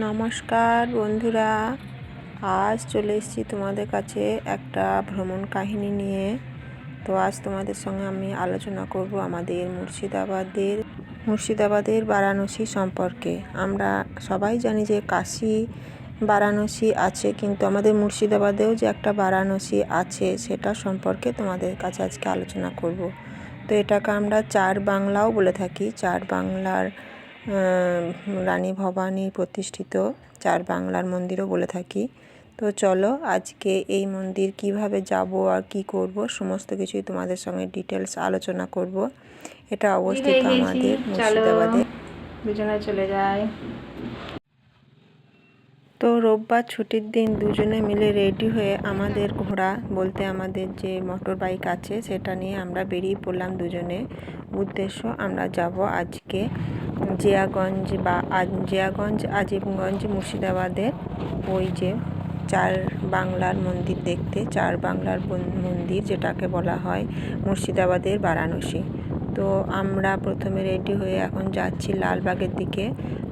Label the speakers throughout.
Speaker 1: নমস্কার বন্ধুরা। আজ চলে এসেছি তোমাদের কাছে একটা ভ্রমণ কাহিনী নিয়ে। তো আজ তোমাদের সঙ্গে আমি আলোচনা করব আমাদের মুর্শিদাবাদের মুর্শিদাবাদের বারাণসী সম্পর্কে। আমরা সবাই জানি যে কাশি বারাণসী আছে, কিন্তু আমাদের মুর্শিদাবাদেও যে একটা বারাণসী আছে, সেটা সম্পর্কে তোমাদের কাছে আজকে আলোচনা করব। তো এটাকে আমরা চার বাংলাও বলে থাকি। চার বাংলার রানী ভবানী প্রতিষ্ঠিত চার বাংলার মন্দিরও বলে থাকি। তো চলো আজকে এই মন্দির কীভাবে যাব আর কি করব সমস্ত কিছুই তোমাদের সঙ্গে ডিটেলস আলোচনা করব। এটা অবস্থিত আমাদের মুর্শিদাবাদে।
Speaker 2: দুজনে চলে যায়
Speaker 1: তো রোববার ছুটির দিন দুজনে মিলে রেডি হয়ে আমাদের ঘোড়া বলতে আমাদের যে মোটর বাইক আছে সেটা নিয়ে আমরা বেরিয়ে পড়লাম দুজনে। উদ্দেশ্য, আমরা যাব আজকে জিয়াগঞ্জ বা জিয়াগঞ্জ, আজিমগঞ্জ, মুর্শিদাবাদের ওই যে চার বাংলার মন্দির দেখতে, চার বাংলার মন্দির যেটাকে বলা হয়, মুর্শিদাবাদের বারাণসী। তো আমরা প্রথমে রেডি হয়ে এখন যাচ্ছি লালবাগের দিকে।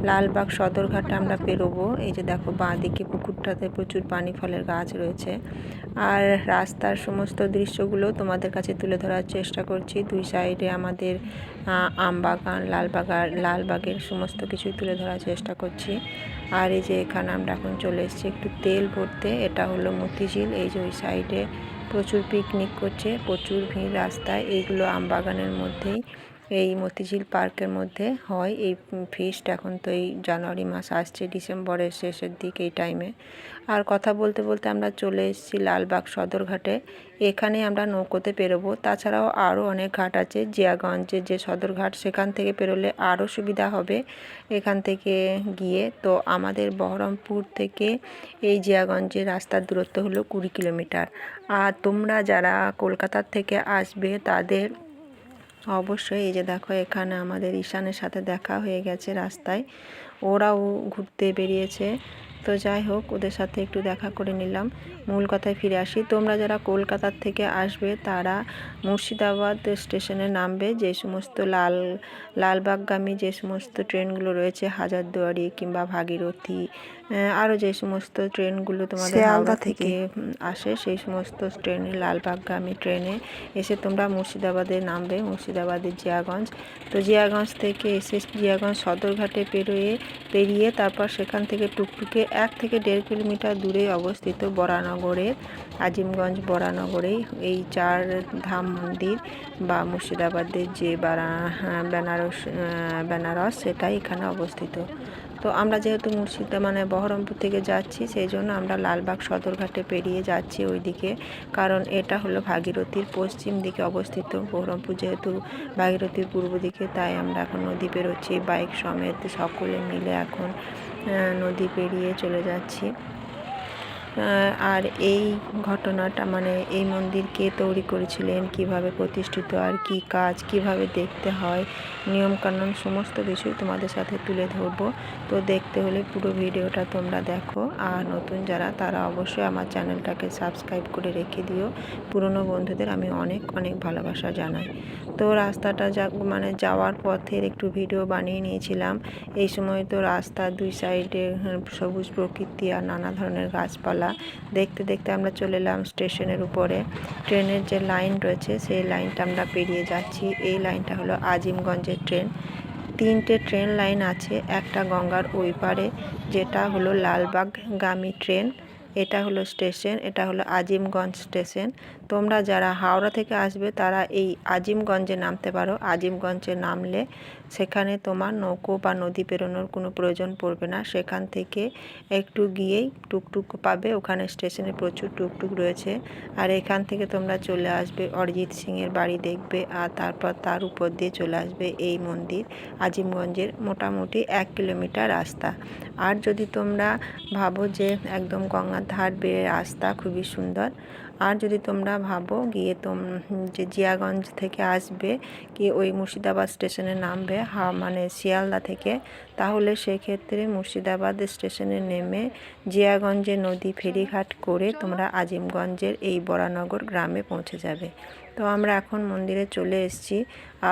Speaker 1: লালবাগ সদরঘাটে আমরা পেরোবো এই যে দেখো বাঁ দিকে পুকুরটাতে প্রচুর পানি ফলের গাছ রয়েছে। আর রাস্তার সমস্ত দৃশ্যগুলো তোমাদের কাছে তুলে ধরার চেষ্টা করছি। দুই সাইডে আমাদের আম বাগান লালবাগান লালবাগের সমস্ত কিছুই তুলে ধরার চেষ্টা করছি। আর এই যে এখানে আমরা এখন চলে এসেছি একটু তেল ভরতে। এটা হলো মতিঝিল। এই যে ওই সাইডে প্রচুর পিকনিক করছে প্রচুর ভিড় রাস্তায় এইগুলো আমবাগানের মধ্যেই। এই মতিঝিল পার্কের মধ্যে হয়। এই ফিস্ট এখন তো এই জানুয়ারি মাস আসছে, ডিসেম্বরের শেষের দিক এই টাইমে আর কথা বলতে বলতে আমরা চলে এসেছি লালবাগ সদরঘাটে। এখানে আমরা নৌকোতে পেরোবো। তাছাড়াও আরও অনেক ঘাট আছে, জিয়াগঞ্জে যে সদরঘাট, সেখান থেকে পেরোলে আরও সুবিধা হবে এখান থেকে গিয়ে। তো আমাদের বহরমপুর থেকে এই জিয়াগঞ্জের রাস্তার দূরত্ব হলো কুড়ি কিলোমিটার। আর তোমরা যারা কলকাতার থেকে আসবে, তাদের অবশ্যই, এই যে দেখো এখানে আমাদের ঈশানের সাথে দেখা হয়ে গেছে রাস্তায়। ওরাও ঘুরতে বেরিয়েছে। তো যাই হোক ওদের সাথে একটু দেখা করে নিলাম। মূল কথায় ফিরে আসি তোমরা যারা কলকাতার থেকে আসবে তারা মুর্শিদাবাদ স্টেশনে নামবে। যে সমস্ত লাল লালবাগগামী যে সমস্ত ট্রেনগুলো রয়েছে হাজারদুয়ারি কিংবা ভাগীরথী আরও যে সমস্ত ট্রেনগুলো তোমাদের হাওড়া থেকে। আসে সেই সমস্ত ট্রেনে লালবাগগামী ট্রেনে এসে তোমরা মুর্শিদাবাদে নামবে মুর্শিদাবাদের জিয়াগঞ্জ। তো জিয়াগঞ্জ থেকে এসে জিয়াগঞ্জ সদরঘাটে পেরিয়ে পেরিয়ে তারপর সেখান থেকে টুকটুকে এক থেকে দেড় কিলোমিটার দূরে অবস্থিত বরানগরের আজিমগঞ্জ বরানগরে এই চার ধাম মন্দির বা মুর্শিদাবাদের যে বেনারস বেনারস, সেটাই এখানে অবস্থিত। তো আমরা যেহেতু মুর্শিদা মানে বহরমপুর থেকে যাচ্ছি, সেই জন্য আমরা লালবাগ সদরঘাটে পেরিয়ে যাচ্ছি ওই দিকে কারণ এটা হলো ভাগীরথীর পশ্চিম দিকে অবস্থিত। বহরমপুর যেহেতু ভাগীরথীর পূর্ব দিকে, তাই আমরা এখন নদী পেরোচ্ছি বাইক সমেত সকলে মিলে এখন নদী পেরিয়ে চলে যাচ্ছি। আর এই ঘটনাটা মানে এই মন্দির কে তৈরি করেছিলেন, কীভাবে প্রতিষ্ঠিত, আর কি কাজ, কীভাবে দেখতে হয়, নিয়মকানুন, সমস্ত কিছুই তোমাদের সাথে তুলে ধরবো। তো দেখতে হলে পুরো ভিডিওটা তোমরা দেখো, আর নতুন যারা, তারা অবশ্যই আমার চ্যানেলটাকে সাবস্ক্রাইব করে রেখে দিও। পুরনো বন্ধুদের আমি অনেক অনেক ভালোবাসা জানাই। তো রাস্তাটা যা মানে যাওয়ার পথের একটু ভিডিও বানিয়ে নিয়েছিলাম। এই সময় তো রাস্তার দুই সাইডে সবুজ প্রকৃতি আর নানা ধরনের গাছপালা দেখতে দেখতে আমরা চলে এলাম স্টেশনের উপরে। ট্রেনের যে লাইন রয়েছে, সেই লাইনটা আমরা পেরিয়ে যাচ্ছি। এই লাইনটা হলো আজিমগঞ্জের ট্রেন। তিনটে ট্রেন লাইন আছে, একটা গঙ্গার ওই পারে যেটা হলো লালবাগগামী ট্রেন। এটা হলো স্টেশন, এটা হলো আজিমগঞ্জ স্টেশন। তোমরা যারা হাওড়া থেকে আসবে, তারা এই আজিমগঞ্জে নামতে পারো। আজিমগঞ্জে নামলে সেখানে তোমার নৌকো বা নদী পেরোনোর কোনো প্রয়োজন পড়বে না। সেখান থেকে একটু গিয়েই টুকটুক পাবে। ওখানে স্টেশনে প্রচুর টুকটুক রয়েছে। আর এখান থেকে তোমরা চলে আসবে, অরিজিৎ সিংয়ের বাড়ি দেখবে আর তারপর তার উপর দিয়ে চলে আসবে এই মন্দির, আজিমগঞ্জের মোটামুটি এক কিলোমিটার রাস্তা। আর যদি তোমরা ভাবো যে একদম গঙ্গার ধার বেয়ে রাস্তা খুবই সুন্দর, আর যদি তোমরা ভাবো গিয়ে তোম যে জিয়াগঞ্জ থেকে আসবে কি ওই মুর্শিদাবাদ স্টেশনে নামবে হা মানে শিয়ালদা থেকে তাহলে সেক্ষেত্রে মুর্শিদাবাদ স্টেশনে নেমে জিয়াগঞ্জে নদী ফেরিঘাট করে তোমরা আজিমগঞ্জের এই বরানগর গ্রামে পৌঁছে যাবে। তো আমরা এখন মন্দিরে চলে এসেছি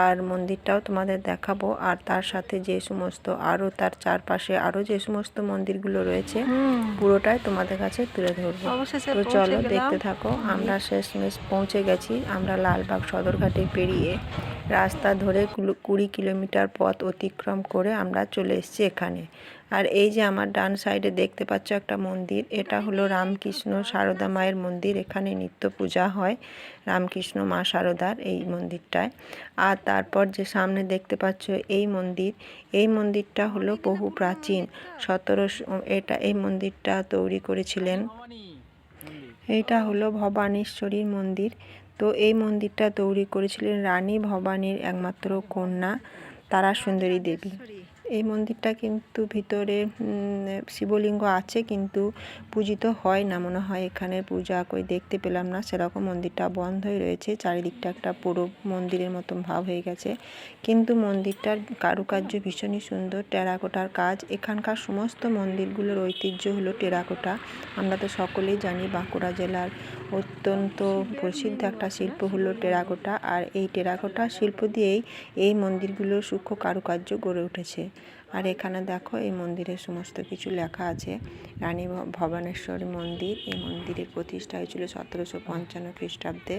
Speaker 1: আর মন্দিরটাও তোমাদের দেখাবো। আর তার সাথে যে সমস্ত আরও তার চারপাশে আরও যে সমস্ত মন্দিরগুলো রয়েছে পুরোটাই তোমাদের কাছে তুলে ধরবো। তো চলো দেখতে থাকো আমরা শেষমেশ পৌঁছে গেছি আমরা লালবাগ সদরঘাটে পেরিয়ে। রাস্তা ধরে কুড়ি কিলোমিটার পথ অতিক্রম করে আমরা চলে এসেছি এখানে। আর এই যে আমার ডান সাইডে দেখতে পাচ্ছ একটা মন্দির এটা হলো রামকৃষ্ণ সারদা মায়ের মন্দির। এখানে নিত্য পূজা হয় রামকৃষ্ণ মা সারদার এই মন্দিরটায়। আর তারপর যে সামনে দেখতে পাচ্ছ এই মন্দির এই মন্দিরটা হলো বহু প্রাচীন। সতেরোশো এটা এই মন্দিরটা তৈরি করেছিলেন এইটা হলো ভবানীশ্বরীর মন্দির। তো এই মন্দিরটা তৈরি করেছিলেন রানী ভবানীর একমাত্র কন্যা তারা সুন্দরী দেবী এই মন্দিরটা কিন্তু ভিতরে শিবলিঙ্গ আছে কিন্তু পূজিত হয় না। মনে হয় এখানে পূজা কই দেখতে পেলাম না। সেরকম মন্দিরটা বন্ধই রয়েছে। চারিদিকটা একটা পুরো মন্দিরের মতন ভাব হয়ে গেছে। কিন্তু মন্দিরটার কারুকার্য ভীষণই সুন্দর। টেরাকোটার কাজ। এখানকার সমস্ত মন্দিরগুলোর ঐতিহ্য হলো টেরাকোটা। আমরা তো সকলেই জানি বাঁকুড়া জেলার অত্যন্ত প্রসিদ্ধ একটা শিল্প হলো টেরাকোটা। আর এই টেরাকোটা শিল্প দিয়েই এই মন্দিরগুলোর সূক্ষ্ম কারুকার্য গড়ে উঠেছে। আর এখানে দেখো এই মন্দিরের সমস্ত কিছু লেখা আছে। রানী ভবানেশ্বরী মন্দির, এই মন্দিরের প্রতিষ্ঠা হয়েছিল সতেরোশো পঞ্চান্ন খ্রিস্টাব্দে।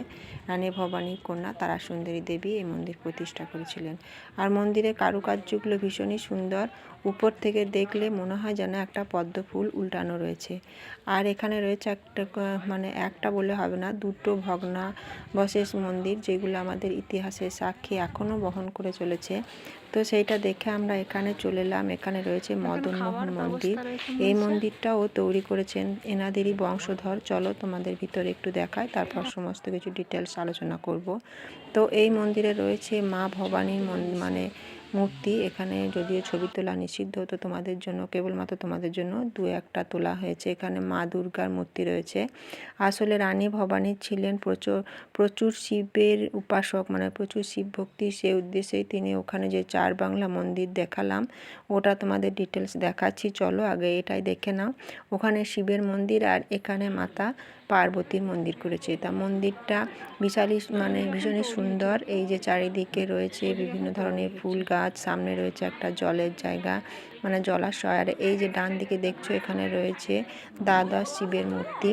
Speaker 1: রানী ভবানী কন্যা তারা সুন্দরী দেবী এই মন্দির প্রতিষ্ঠা করেছিলেন। আর মন্দিরের কারুকার্যগুলো ভীষণই সুন্দর। উপর থেকে দেখলে মনে হয় যেন একটা পদ্ম ফুল উল্টানো রয়েছে। আর এখানে রয়েছে একটা মানে একটা বলে হবে না দুটো ভগ্নাবশেষ মন্দির যেগুলো আমাদের ইতিহাসের সাক্ষী এখনও বহন করে চলেছে। তো সেইটা দেখে আমরা এখানে চলে এলাম। এখানে রয়েছে মদন মোহন মন্দির। এই মন্দিরটাও তৈরি করেছেন এনাদেরই বংশধর। চলো তোমাদের ভিতরে একটু দেখায় তারপর সমস্ত কিছু ডিটেলস আলোচনা করব। তো এই মন্দিরে রয়েছে মা ভবানীর মন- মানে মূর্তি এখানে যদিও ছবি তোলা নিষিদ্ধ, তো তোমাদের জন্য, কেবলমাত্র তোমাদের জন্য দু একটা তোলা হয়েছে। এখানে মা দুর্গার মূর্তি রয়েছে। আসলে রানী ভবানী ছিলেন প্রচুর প্রচুর শিবের উপাসক মানে প্রচুর শিব ভক্তি। সেই উদ্দেশ্যেই তিনি ওখানে যে চার বাংলা মন্দির দেখালাম, ওটা তোমাদের ডিটেলস দেখাচ্ছি। চলো আগে এটাই দেখে নাও। ওখানে শিবের মন্দির আর এখানে মাতা পার্বতীর মন্দির করেছে। তা মন্দিরটা বিশালই মানে ভীষণই সুন্দর। এই যে চারিদিকে রয়েছে বিভিন্ন ধরনের ফুল গাছ, সামনে রয়েছে একটা জলের জায়গা মানে জলাশয়। আর এই যে ডান দিকে দেখছ এখানে রয়েছে দ্বাদশ শিবের মূর্তি।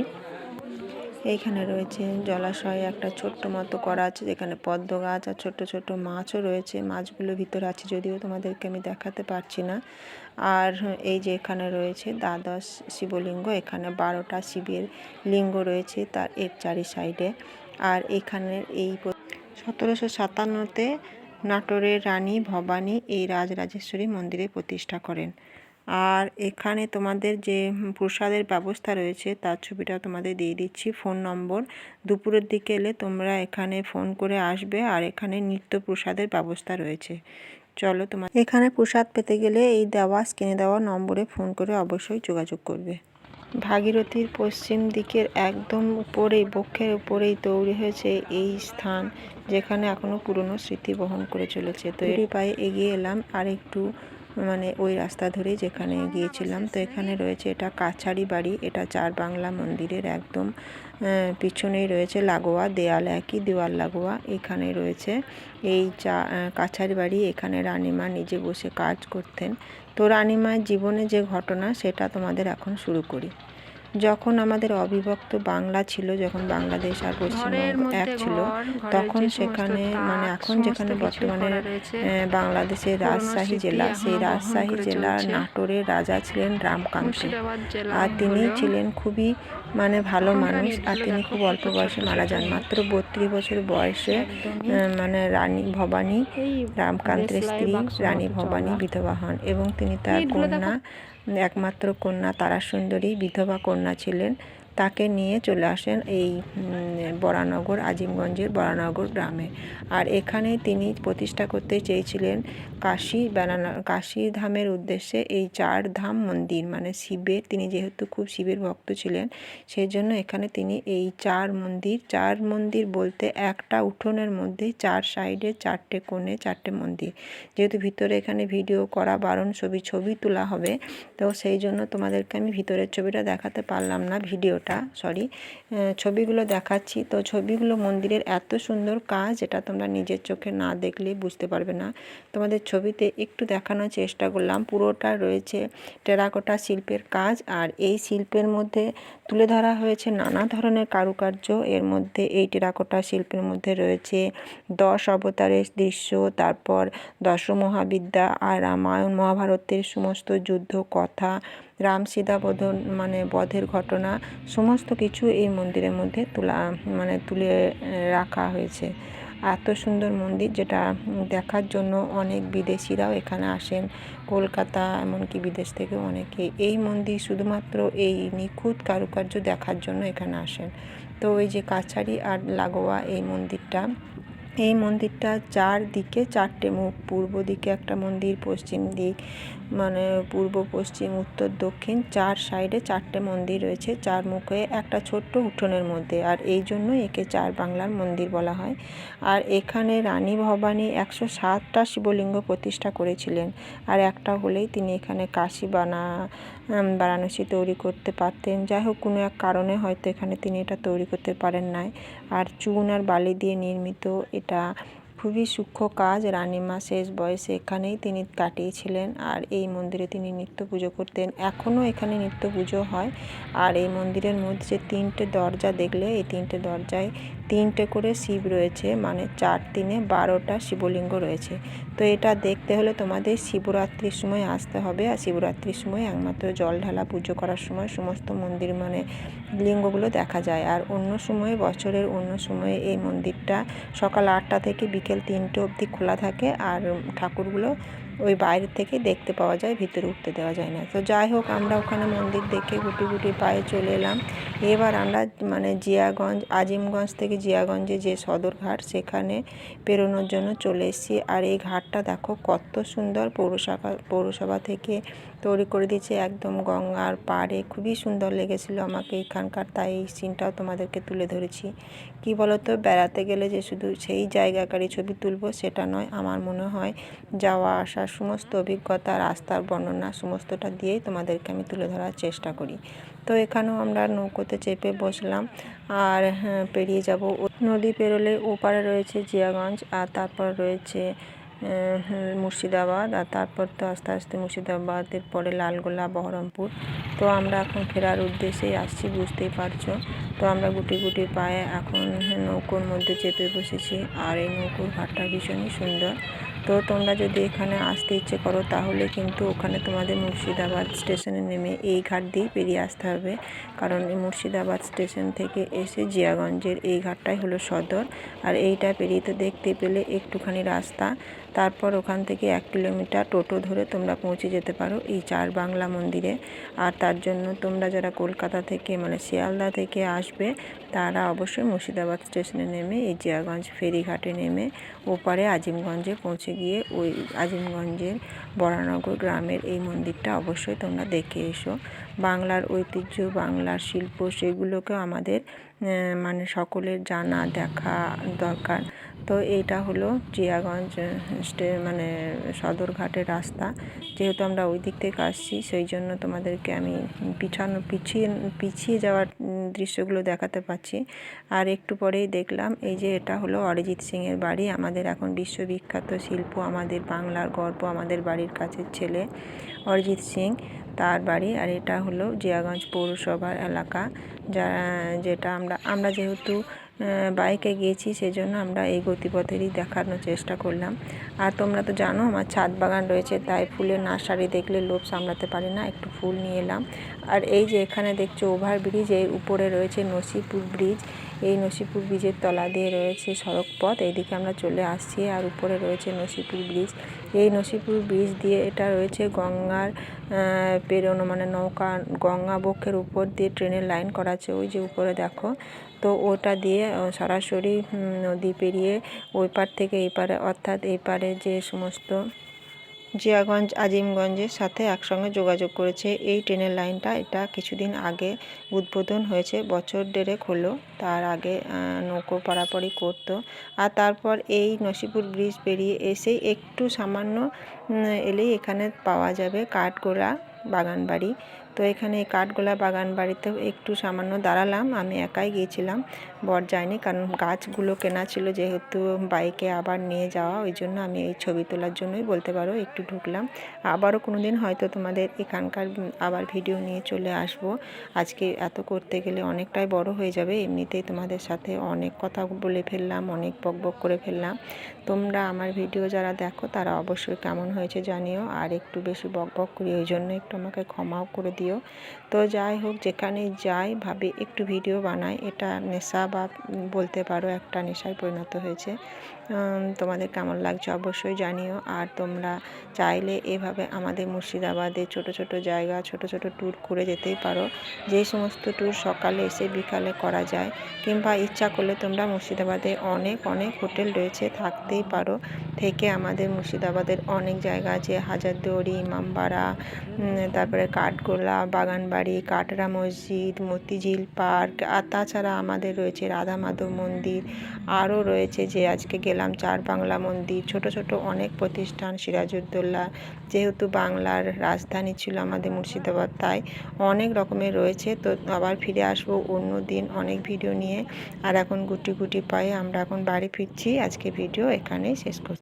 Speaker 1: এইখানে রয়েছে জলাশয়ে, একটা ছোট্ট মতো করা আছে যেখানে পদ্ম গাছ আর ছোট ছোট মাছও রয়েছে। মাছগুলো ভিতরে আছে যদিও তোমাদেরকে আমি দেখাতে পারছি না। আর এই যে এখানে রয়েছে দ্বাদশ শিবলিঙ্গ, এখানে বারোটা শিবের লিঙ্গ রয়েছে তার এর চারি সাইডে আর এখানে এই সতেরোশো সাতান্নতে নাটোরের রানী ভবানী এই রাজরাজেশ্বরী মন্দিরে প্রতিষ্ঠা করেন। আর এখানে তোমাদের যে প্রসাদের ব্যবস্থা রয়েছে, তার ছবিটা তোমাদের দিয়ে দিচ্ছি। Phone number. দুপুরের দিকে এলে তোমরা এখানে ফোন করে আসবে আর এখানে নিত্য প্রসাদের ব্যবস্থা রয়েছে। চলো তোমার এখানে প্রসাদ পেতে গেলে এই দেওয়া, স্ক্রিনে দেওয়া নম্বরে ফোন করে অবশ্যই যোগাযোগ করবে। ভাগীরথীর পশ্চিম দিকের একদম উপরেই, বক্ষের উপরেই তৈরি হয়েছে এই স্থান, যেখানে এখনও পুরনো স্মৃতি বহন করে চলেছে। তৈরি পায়ে এগিয়ে এলাম, আর একটু মানে ওই রাস্তা ধরে যেখানে গিয়েছিলাম, তো এখানে রয়েছে এটা কাছারি বাড়ি, এটা চার বাংলা মন্দিরের একদম পিছনেই রয়েছে লাগোয়া, দেয়াল একই, দেওয়াল লাগোয়া, এখানে রয়েছে এই চা কাছারি বাড়ি, এখানে রানিমা নিজে বসে কাজ করতেন। তো রানিমার জীবনে যে ঘটনা, সেটা তোমাদের এখন শুরু করি। যখন আমাদের অবিভক্ত বাংলা ছিল যখন বাংলাদেশ আর পশ্চিমবঙ্গ এক ছিল তখন সেখানে মানে এখন যেখানে বর্তমানে বাংলাদেশের রাজশাহী জেলা সেই রাজশাহী জেলার নাটোরের রাজা ছিলেন রামকান্ত। আর তিনি ছিলেন খুবই মানে ভালো মানুষ আর তিনি খুব অল্প বয়সে মারা যান। মাত্র বত্রিশ বছর বয়সে মানে রানী ভবানী রামকান্তের স্ত্রী রানী ভবানী বিধবা হন এবং তিনি তার কন্যা একমাত্র কন্যা তারাসুন্দরী বিধবা কন্যা ছিলেন। তাকে নিয়ে চলে আসেন এই বরানগর, আজিমগঞ্জের বরানগর গ্রামে। আর এখানে তিনি প্রতিষ্ঠা করতে চেয়েছিলেন কাশী বেড়ানো কাশী ধামের উদ্দেশ্যে এই চার ধাম মন্দির। মানে শিবের তিনি যেহেতু খুব শিবের ভক্ত ছিলেন সেই জন্য এখানে তিনি এই চার মন্দির চার মন্দির বলতে একটা উঠোনের মধ্যে চার সাইডে চারটে কোণে চারটে মন্দির। যেহেতু ভিতরে এখানে ভিডিও করা বারণ ছবি ছবি তোলা হবে, তো সেই জন্য তোমাদেরকে আমি ভিতরের ছবিটা দেখাতে পারলাম না ভিডিওটা। ভিডিওটা সরি ছবিগুলো দেখাচ্ছি। তো ছবিগুলো মন্দিরের এত সুন্দর কাজ যেটা তোমরা নিজের চোখে না দেখলে বুঝতে পারবে না। তোমাদের ছবিতে একটু দেখানোর চেষ্টা করলাম। পুরোটা রয়েছে টেরাকোটা শিল্পের কাজ, আর এই শিল্পের মধ্যে তুলে ধরা হয়েছে নানা ধরনের কারুকার্য। এর মধ্যে এই টেরাকোটা শিল্পের মধ্যে রয়েছে দশ অবতারের দৃশ্য, তারপর দশ মহাবিদ্যা আর রামায়ণ, মহাভারতের সমস্ত যুদ্ধ কথা রাম সীতা বোধন মানে বধের ঘটনা, সমস্ত কিছু এই মন্দিরের মধ্যে তোলা মানে তুলে রাখা হয়েছে। এত সুন্দর মন্দির যেটা দেখার জন্য অনেক বিদেশিরাও এখানে আসেন। কলকাতা, এমনকি বিদেশ থেকে অনেকে। এই মন্দির শুধুমাত্র এই নিখুঁত কারুকার্য দেখার জন্য এখানে আসেন। তো ওই যে কাছারি আর লাগোয়া এই মন্দিরটা এই মন্দিরটা চারদিকে চারটে মুখ পূর্ব দিকে একটা মন্দির, পশ্চিম দিক মানে পূর্ব, পশ্চিম, উত্তর, দক্ষিণ, চার সাইডে চারটে মন্দির রয়েছে। চার মুখে একটা ছোট্ট উঠোনের মধ্যে। আর এই জন্য একে চার বাংলার মন্দির বলা হয়। আর এখানে রানী ভবানী একশো সাতটা শিবলিঙ্গ প্রতিষ্ঠা করেছিলেন। আর একটা হলেই তিনি এখানে কাশি বানা বারাণসী তৈরি করতে পারতেন। যাই হোক, কোনো এক কারণে হয়তো এখানে তিনি এটা তৈরি করতে পারেন নাই। আর চুন আর বালি দিয়ে নির্মিত এটা খুবই সূক্ষ্ম কাজ। রানীমা শেষ বয়সে এখানেই তিনি কাটিয়েছিলেন আর এই মন্দিরে তিনি নিত্য পুজো করতেন। এখনও এখানে নিত্য পুজো হয়। আর এই মন্দিরের মধ্যে যে তিনটে দরজা দেখলে, এই তিনটে দরজায় তিনটে করে শিব রয়েছে মানে চার তিনে বারোটা শিবলিঙ্গ রয়েছে। তো এটা দেখতে হলে তোমাদের শিবরাত্রির সময় আসতে হবে, আর শিবরাত্রির সময় একমাত্র জল ঢালা পুজো করার সময় সমস্ত মন্দির মানে লিঙ্গগুলো দেখা যায়। আর অন্য সময়ে, বছরের অন্য সময়ে এই মন্দিরটা সকাল আটটা থেকে বিকেল তিনটে অবধি খোলা থাকে, আর ঠাকুরগুলো ওই বাইরের থেকে দেখতে পাওয়া যায়, ভিতরে উঠতে দেওয়া যায় না। তো যাই হোক, আমরা ওখানে মন্দির দেখে গুটি গুটি পায়ে চলে এলাম। এবার আমরা মানে জিয়াগঞ্জ, আজিমগঞ্জ থেকে জিয়াগঞ্জে যে সদর ঘাট, সেখানে পেরোনোর জন্য চলে এসেছি। আর এই ঘাটটা দেখো কত সুন্দর, পৌরসভা পৌরসভা থেকে তৈরি করে দিয়েছে একদম গঙ্গার পাড়ে। খুবই সুন্দর লেগেছিল আমাকে এখানকার তাই এই সিনটাও তোমাদেরকে তুলে ধরেছি। কি বলতো বেড়াতে গেলে যে শুধু সেই জায়গাকারই ছবি তুলবো সেটা নয় আমার মনে হয় যাওয়া আসার সমস্ত অভিজ্ঞতা রাস্তার বর্ণনা সমস্তটা দিয়েই তোমাদেরকে আমি তুলে ধরার চেষ্টা করি। তো এখানেও আমরা নৌকোতে চেপে বসলাম আর হ্যাঁ, পেরিয়ে যাব। নদী পেরোলে ওপারে রয়েছে জিয়াগঞ্জ আর তারপর রয়েছে মুর্শিদাবাদ আর তারপর তো আস্তে আস্তে মুর্শিদাবাদের পরে লালগোলা, বহরমপুর। তো আমরা এখন ফেরার উদ্দেশ্যেই আসছি, বুঝতেই পারছ। তো আমরা গুটি গুটি পায়ে এখন নৌকোর মধ্যে চেপে বসেছি। আর এই নৌকোর ঘাটটা ভীষণই সুন্দর। তো তোমরা যদি এখানে আসতে ইচ্ছে করো, তাহলে কিন্তু ওখানে তোমাদের মুর্শিদাবাদ স্টেশনে নেমে এই ঘাট দিয়েই পেরিয়ে আসতে হবে। কারণ মুর্শিদাবাদ স্টেশন থেকে এসে জিয়াগঞ্জের এই ঘাটটাই হলো সদর। আর এইটা পেরিয়ে তো দেখতে পেলে একটুখানি রাস্তা। তারপর ওখান থেকে এক কিলোমিটার টোটো ধরে তোমরা পৌঁছে যেতে পারো এই চার বাংলা মন্দিরে। আর তার জন্য তোমরা যারা কলকাতা থেকে মানে শিয়ালদা থেকে আসবে। তারা অবশ্যই মুর্শিদাবাদ স্টেশনে নেমে এই জিয়াগঞ্জ ফেরিঘাটে নেমে ওপারে আজিমগঞ্জে পৌঁছে গিয়ে ওই আজিমগঞ্জের বরানগর গ্রামের এই মন্দিরটা অবশ্যই তোমরা দেখে এসো। বাংলার ঐতিহ্য, বাংলার শিল্প সেগুলোকেও আমাদের মানে সকলের জানা, দেখা দরকার। তো এইটা হলো জিয়াগঞ্জ স্টে মানে সদরঘাটের রাস্তা। যেহেতু আমরা ওই দিক থেকে আসছি, সেই জন্য তোমাদেরকে আমি পিছানো, পিছিয়ে পিছিয়ে যাওয়ার দৃশ্যগুলো দেখাতে পাচ্ছি। আর একটু পরেই দেখলাম, এই যে এটা হলো অরিজিৎ সিংয়ের বাড়ি। আমাদের এখন বিশ্ববিখ্যাত শিল্প, আমাদের বাংলার গর্ব, আমাদের বাড়ির কাছের ছেলে অরিজিৎ সিং। তার বাড়ি, আর এটা হলো জিয়াগঞ্জ পৌরসভার এলাকা। যা যেটা আমরা আমরা যেহেতু বাইকে গিয়েছি, সেজন্য আমরা এই গতিপথেরই দেখানোর চেষ্টা করলাম। আর তোমরা তো জানো, আমার ছাদ বাগান রয়েছে, তাই ফুলের নার্সারি দেখলে লোভ সামলাতে পারি না, একটু ফুল নিয়ে এলাম। আর এই যে এখানে দেখছ ওভার ব্রিজের উপরে রয়েছে নসিপুর ব্রিজ। এই নসিপুর ব্রিজের তলা দিয়ে রয়েছে সড়ক পথ এইদিকে আমরা চলে আসছি আর উপরে রয়েছে নসিপুর ব্রিজ। এই নসিপুর ব্রিজ দিয়ে এটা রয়েছে গঙ্গার পেরোনো মানে নৌকা গঙ্গা বক্ষের উপর দিয়ে ট্রেনের লাইন করা আছে ওই যে উপরে দেখো। তো ওটা দিয়ে সরাসরি নদী পেরিয়ে ওই পার থেকে এই পারে, অর্থাৎ এই পারে যে সমস্ত জিয়াগঞ্জ আজিমগঞ্জের সাথে একসঙ্গে যোগাযোগ করেছে। এই ট্রেনের লাইনটা এটা কিছুদিন আগে উদ্বোধন হয়েছে, বছর দেড়েক হলো। তার আগে নৌকো পারাপড়ি করত। আর তারপর এই নসিপুর ব্রিজ পেরিয়ে এসে একটু সামান্য এলেই এখানে পাওয়া যাবে কাঠগোলা বাগান বাড়ি তো এখানে এই কাঠগোলা বাগান বাড়িতেও একটু সামান্য দাঁড়ালাম, আমি একাই গিয়েছিলাম। বর যায়নি কারণ গাছগুলো কেনা ছিল যেহেতু বাইকে আবার নিয়ে যাওয়া, ওই জন্য আমি এই ছবি তোলার জন্যই বলতে পারো একটু ঢুকলাম। আবারও কোনো দিন হয়তো তোমাদের এখানকার আবার ভিডিও নিয়ে চলে আসব। আজকে এত করতে গেলে অনেকটাই বড় হয়ে যাবে, এমনিতেই তোমাদের সাথে অনেক কথা বলে ফেললাম, অনেক বক বক করে ফেললাম। তোমরা আমার ভিডিও যারা দেখো তারা অবশ্যই কেমন হয়েছে জানিও, আর একটু বেশি বক বক করি, ওই জন্য একটু আমাকে ক্ষমাও করে দিও। তো যাই হোক, যেখানে যাই ভাবে একটু ভিডিও বানাই। এটা নেশা বা বলতে পারো একটা নেশায় পরিণত হয়েছে। তোমাদের কেমন লাগছে অবশ্যই জানিও। আর তোমরা চাইলে এভাবে আমাদের মুর্শিদাবাদে ছোট ছোট জায়গা, ছোট ছোট ট্যুর করে যেতেই পারো। যে সমস্ত ট্যুর সকালে এসে বিকালে করা যায়, কিংবা ইচ্ছা করলে তোমরা মুর্শিদাবাদে অনেক অনেক হোটেল রয়েছে, থাকতেই পারো। থেকে আমাদের মুর্শিদাবাদের অনেক জায়গা আছে, হাজারদুয়ারি ইমামবাড়া তারপরে কাঠগোলা, বাগানবাড়ি, কাটরা মসজিদ, মতিঝিল পার্ক, আর তাছাড়া আমাদের রয়েছে রাধা মাধব মন্দির। আরও রয়েছে যে আজকে গেলাম চার বাংলা মন্দির। ছোট ছোট অনেক প্রতিষ্ঠান, সিরাজউদ্দৌলা। যেহেতু বাংলার রাজধানী ছিল আমাদের মুর্শিদাবাদ, তাই অনেক রকমের রয়েছে। তো আবার ফিরে আসব অন্য দিন অনেক ভিডিও নিয়ে। আর এখন গুটি গুটি পায়ে আমরা এখন বাড়ি ফিরছি। আজকে ভিডিও এখানেই শেষ করছি।